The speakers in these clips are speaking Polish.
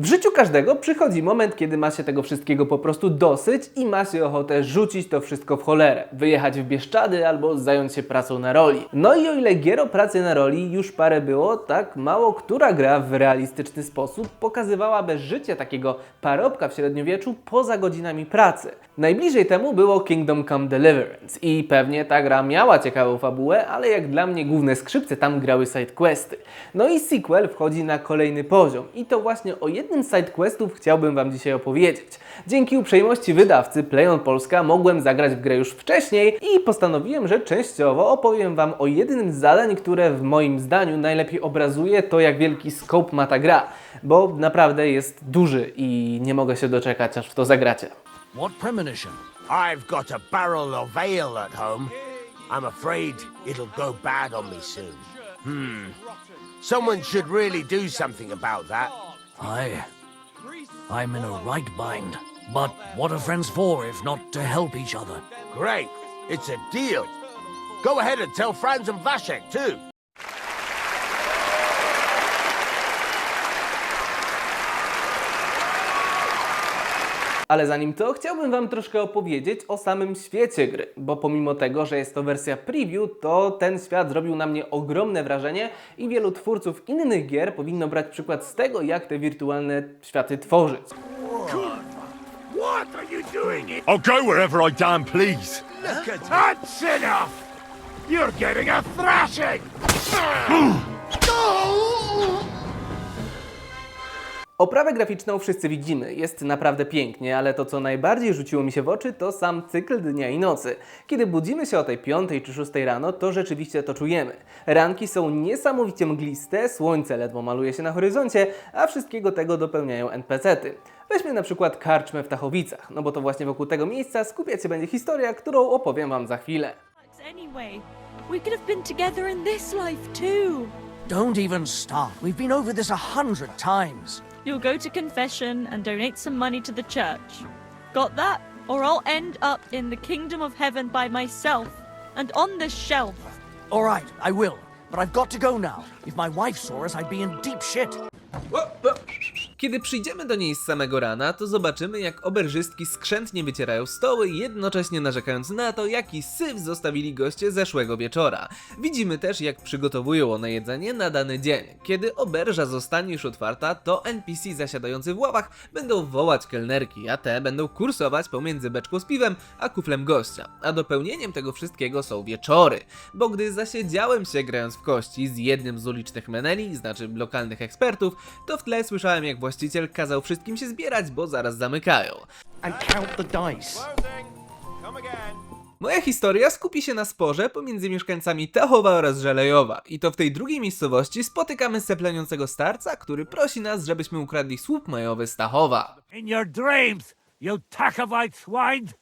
W życiu każdego przychodzi moment, kiedy ma się tego wszystkiego po prostu dosyć i ma się ochotę rzucić to wszystko w cholerę, wyjechać w Bieszczady albo zająć się pracą na roli. No i o ile gier o pracy na roli już parę było, tak mało która gra w realistyczny sposób pokazywałaby życie takiego parobka w średniowieczu poza godzinami pracy. Najbliżej temu było Kingdom Come Deliverance i pewnie ta gra miała ciekawą fabułę, ale jak dla mnie główne skrzypce tam grały sidequesty. No i sequel wchodzi na kolejny poziom i to właśnie o jednym z sidequestów chciałbym Wam dzisiaj opowiedzieć. Dzięki uprzejmości wydawcy PlayOn Polska mogłem zagrać w grę już wcześniej i postanowiłem, że częściowo opowiem Wam o jednym z zadań, które w moim zdaniu najlepiej obrazuje to, jak wielki scope ma ta gra, bo naprawdę jest duży i nie mogę się doczekać, aż w to zagracie. What premonition? I've got a barrel of ale at home. I'm afraid it'll go bad on me soon. Hmm. Someone should really do something about that. I. I'm in a right bind. But what are friends for if not to help each other? Great. It's a deal. Go ahead and tell Franz and Vashek too. Ale zanim to, chciałbym Wam troszkę opowiedzieć o samym świecie gry, bo pomimo tego, że jest to wersja preview, to ten świat zrobił na mnie ogromne wrażenie i wielu twórców innych gier powinno brać przykład z tego, jak te wirtualne światy tworzyć. What are you doing here? I'll go wherever I damn please. Look at That's enough! You're getting a thrashing! Oprawę graficzną wszyscy widzimy, jest naprawdę pięknie, ale to co najbardziej rzuciło mi się w oczy to sam cykl dnia i nocy. Kiedy budzimy się o tej 5 czy 6 rano, to rzeczywiście to czujemy. Ranki są niesamowicie mgliste, słońce ledwo maluje się na horyzoncie, a wszystkiego tego dopełniają NPC-ty. Weźmy na przykład karczmę w Tachowicach, no bo to właśnie wokół tego miejsca skupiać się będzie historia, którą opowiem Wam za chwilę. Anyway, we could have been together in this life too. Don't even start. We've been over this a hundred times. You'll go to confession and donate some money to the church. Got that? Or I'll end up in the kingdom of heaven by myself and on this shelf. All right, I will. But I've got to go now. If my wife saw us, I'd be in deep shit. Kiedy przyjdziemy do niej z samego rana, to zobaczymy, jak oberżystki skrzętnie wycierają stoły, jednocześnie narzekając na to, jaki syf zostawili goście zeszłego wieczora. Widzimy też, jak przygotowują one jedzenie na dany dzień. Kiedy oberża zostanie już otwarta, to NPC zasiadający w ławach będą wołać kelnerki, a te będą kursować pomiędzy beczką z piwem a kuflem gościa. A dopełnieniem tego wszystkiego są wieczory, bo gdy zasiedziałem się grając w kości z jednym z ulicznych meneli, znaczy lokalnych ekspertów, to w tle słyszałem, jak właściciel kazał wszystkim się zbierać, bo zaraz zamykają. And count the dice. Moja historia skupi się na sporze pomiędzy mieszkańcami Tachowa oraz Żelejowa i to w tej drugiej miejscowości spotykamy sepleniącego starca, który prosi nas, żebyśmy ukradli słup majowy z Tachowa. In your dreams, you Tachovite swine!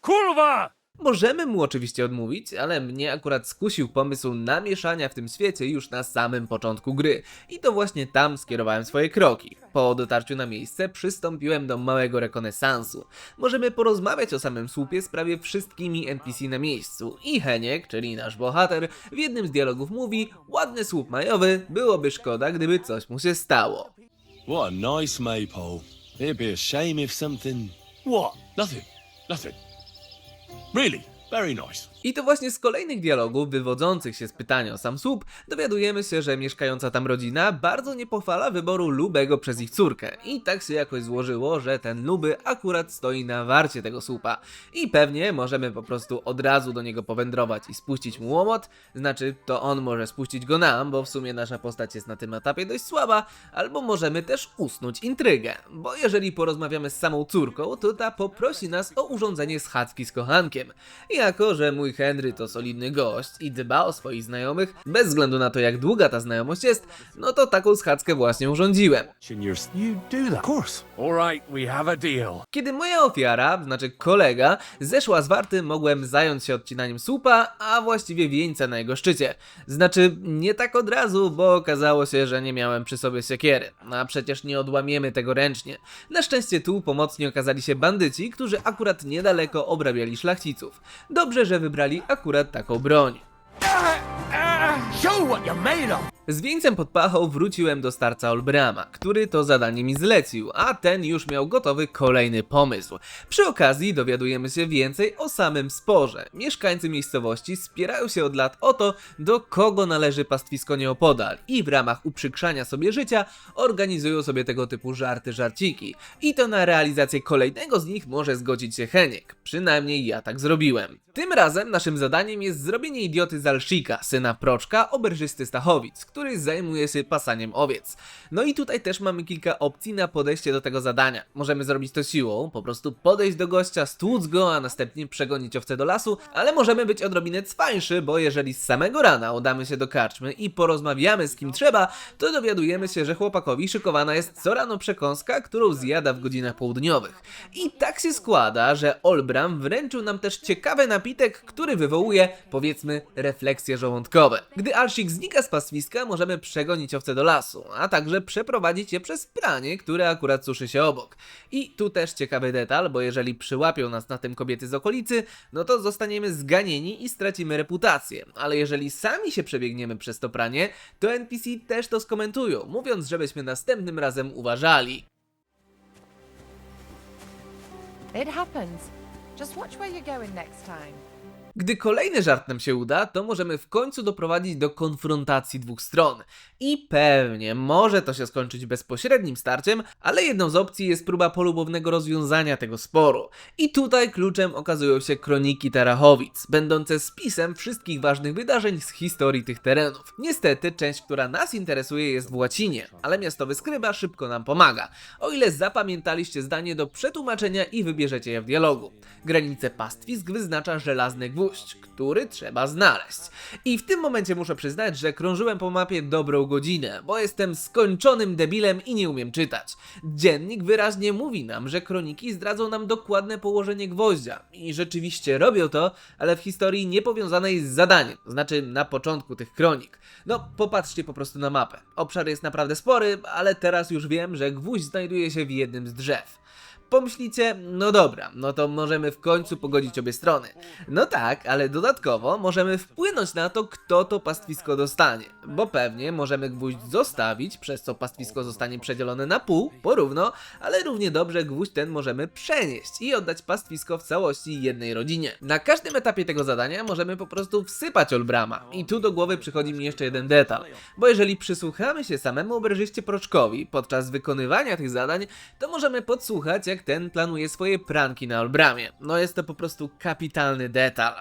Kurwa! Możemy mu oczywiście odmówić, ale mnie akurat skusił pomysł namieszania w tym świecie już na samym początku gry. I to właśnie tam skierowałem swoje kroki. Po dotarciu na miejsce przystąpiłem do małego rekonesansu. Możemy porozmawiać o samym słupie z prawie wszystkimi NPC na miejscu. I Heniek, czyli nasz bohater, w jednym z dialogów mówi Ładny słup majowy, byłoby szkoda, gdyby coś mu się stało. What a nice maypole. It'd be a shame if something. What? Nothing. Nothing. Really, very nice. I to właśnie z kolejnych dialogów wywodzących się z pytania o sam słup dowiadujemy się, że mieszkająca tam rodzina bardzo nie pochwala wyboru Lubego przez ich córkę. I tak się jakoś złożyło, że ten Luby akurat stoi na warcie tego słupa. I pewnie możemy po prostu od razu do niego powędrować i spuścić mu łomot, znaczy to on może spuścić go nam, bo w sumie nasza postać jest na tym etapie dość słaba, albo możemy też usnąć intrygę, bo jeżeli porozmawiamy z samą córką, to ta poprosi nas o urządzenie schadzki z kochankiem. Jako, że mój Henry to solidny gość i dba o swoich znajomych, bez względu na to jak długa ta znajomość jest, no to taką schadzkę właśnie urządziłem. Kiedy moja ofiara, znaczy kolega, zeszła z warty, mogłem zająć się odcinaniem słupa, a właściwie wieńca na jego szczycie. Znaczy, nie tak od razu, bo okazało się, że nie miałem przy sobie siekiery. A przecież nie odłamiemy tego ręcznie. Na szczęście tu pomocni okazali się bandyci, którzy akurat niedaleko obrabiali szlachciców. Dobrze, że wybrali akurat taką broń. Z wieńcem pod pachą wróciłem do starca Olbrama, który to zadanie mi zlecił, a ten już miał gotowy kolejny pomysł. Przy okazji dowiadujemy się więcej o samym sporze. Mieszkańcy miejscowości spierają się od lat o to, do kogo należy pastwisko nieopodal i w ramach uprzykrzania sobie życia organizują sobie tego typu żarty żarciki. I to na realizację kolejnego z nich może zgodzić się Heniek. Przynajmniej ja tak zrobiłem. Tym razem naszym zadaniem jest zrobienie idioty z Alshika, syna Oberżysty Stachowic, który zajmuje się pasaniem owiec. No i tutaj też mamy kilka opcji na podejście do tego zadania. Możemy zrobić to siłą, po prostu podejść do gościa, stłuc go, a następnie przegonić owce do lasu, ale możemy być odrobinę cwańszy, bo jeżeli z samego rana udamy się do karczmy i porozmawiamy z kim trzeba, to dowiadujemy się, że chłopakowi szykowana jest co rano przekąska, którą zjada w godzinach południowych. I tak się składa, że Olbram wręczył nam też ciekawy napitek, który wywołuje, powiedzmy, refleksje żołądkowe. Gdy Alsik znika z pastwiska, możemy przegonić owce do lasu, a także przeprowadzić je przez pranie, które akurat suszy się obok. I tu też ciekawy detal, bo jeżeli przyłapią nas na tym kobiety z okolicy, no to zostaniemy zganieni i stracimy reputację. Ale jeżeli sami się przebiegniemy przez to pranie, to NPC też to skomentują, mówiąc, żebyśmy następnym razem uważali. It happens. Just watch where you're going next time. Gdy kolejny żart nam się uda, to możemy w końcu doprowadzić do konfrontacji dwóch stron. I pewnie może to się skończyć bezpośrednim starciem, ale jedną z opcji jest próba polubownego rozwiązania tego sporu. I tutaj kluczem okazują się kroniki Tarachowic, będące spisem wszystkich ważnych wydarzeń z historii tych terenów. Niestety, część, która nas interesuje jest w łacinie, ale miastowy skryba szybko nam pomaga. O ile zapamiętaliście zdanie do przetłumaczenia i wybierzecie je w dialogu. Granicę pastwisk wyznacza żelazny gwóźdź, który trzeba znaleźć. I w tym momencie muszę przyznać, że krążyłem po mapie dobrą godzinę, bo jestem skończonym debilem i nie umiem czytać. Dziennik wyraźnie mówi nam, że kroniki zdradzą nam dokładne położenie gwoździa. I rzeczywiście robią to, ale w historii niepowiązanej z zadaniem, znaczy na początku tych kronik. No, popatrzcie po prostu na mapę. Obszar jest naprawdę spory, ale teraz już wiem, że gwóźdź znajduje się w jednym z drzew. Pomyślicie, no dobra, no to możemy w końcu pogodzić obie strony. No tak, ale dodatkowo możemy wpłynąć na to, kto to pastwisko dostanie. Bo pewnie możemy gwóźdź zostawić, przez co pastwisko zostanie przedzielone na pół, porówno, ale równie dobrze gwóźdź ten możemy przenieść i oddać pastwisko w całości jednej rodzinie. Na każdym etapie tego zadania możemy po prostu wsypać Olbrama. I tu do głowy przychodzi mi jeszcze jeden detal. Bo jeżeli przysłuchamy się samemu oberżyście Proczkowi podczas wykonywania tych zadań, to możemy podsłuchać, jak ten planuje swoje pranki na Olbramie. No jest to po prostu kapitalny detal.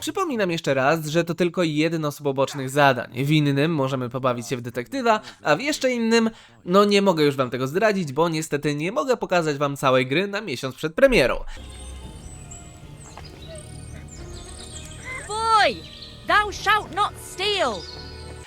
Przypominam jeszcze raz, że to tylko jedno z pobocznych zadań. W innym możemy pobawić się w detektywa, a w jeszcze innym, no nie mogę już wam tego zdradzić, bo niestety nie mogę pokazać wam całej gry na miesiąc przed premierą. Boy! Thou shalt not steal!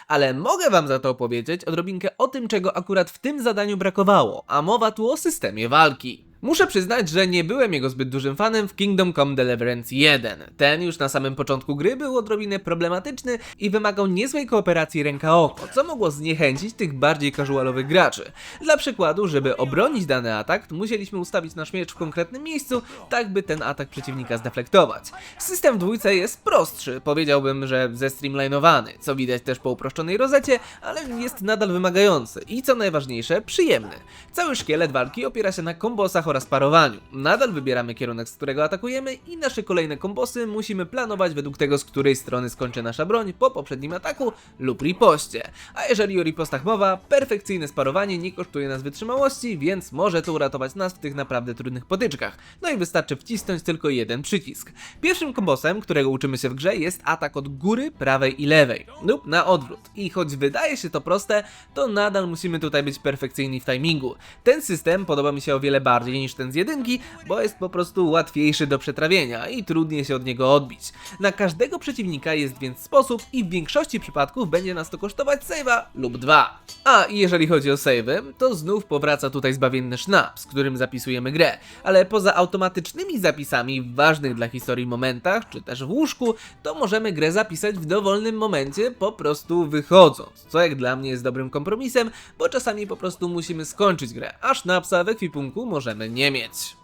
Ale mogę wam za to opowiedzieć odrobinkę o tym, czego akurat w tym zadaniu brakowało, a mowa tu o systemie walki. Muszę przyznać, że nie byłem jego zbyt dużym fanem w Kingdom Come Deliverance 1. Ten już na samym początku gry był odrobinę problematyczny i wymagał niezłej kooperacji ręka-oko, co mogło zniechęcić tych bardziej casualowych graczy. Dla przykładu, żeby obronić dany atak, musieliśmy ustawić nasz miecz w konkretnym miejscu, tak by ten atak przeciwnika zdeflektować. System w dwójce jest prostszy, powiedziałbym, że zestreamlinowany, co widać też po uproszczonej rozecie, ale jest nadal wymagający i co najważniejsze, przyjemny. Cały szkielet walki opiera się na kombosach oraz parowaniu. Nadal wybieramy kierunek, z którego atakujemy i nasze kolejne kombosy musimy planować według tego, z której strony skończy nasza broń po poprzednim ataku lub ripoście. A jeżeli o ripostach mowa, perfekcyjne sparowanie nie kosztuje nas wytrzymałości, więc może to uratować nas w tych naprawdę trudnych potyczkach. No i wystarczy wcisnąć tylko jeden przycisk. Pierwszym kombosem, którego uczymy się w grze jest atak od góry, prawej i lewej lub na odwrót. I choć wydaje się to proste, to nadal musimy tutaj być perfekcyjni w timingu. Ten system podoba mi się o wiele bardziej niż ten z jedynki, bo jest po prostu łatwiejszy do przetrawienia i trudniej się od niego odbić. Na każdego przeciwnika jest więc sposób i w większości przypadków będzie nas to kosztować save'a lub dwa. A jeżeli chodzi o save'y, to znów powraca tutaj zbawienny sznap, z którym zapisujemy grę, ale poza automatycznymi zapisami w ważnych dla historii momentach, czy też w łóżku, to możemy grę zapisać w dowolnym momencie, po prostu wychodząc, co jak dla mnie jest dobrym kompromisem, bo czasami po prostu musimy skończyć grę, a sznapsa w ekwipunku możemy nie mieć.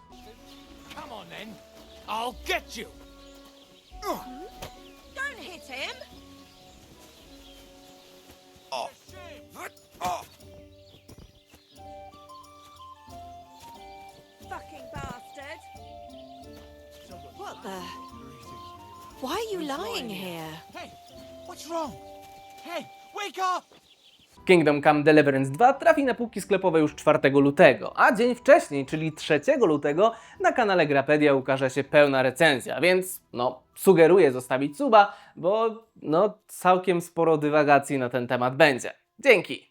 Come on then. I'll get you. Don't hit him! oh Fucking bastard! What the? Why are you lying here? Hey, what's wrong? Hey, wake up! Kingdom Come Deliverance 2 trafi na półki sklepowe już 4 lutego, a dzień wcześniej, czyli 3 lutego, na kanale Grapedia ukaże się pełna recenzja, więc no, sugeruję zostawić suba, bo no, całkiem sporo dywagacji na ten temat będzie. Dzięki!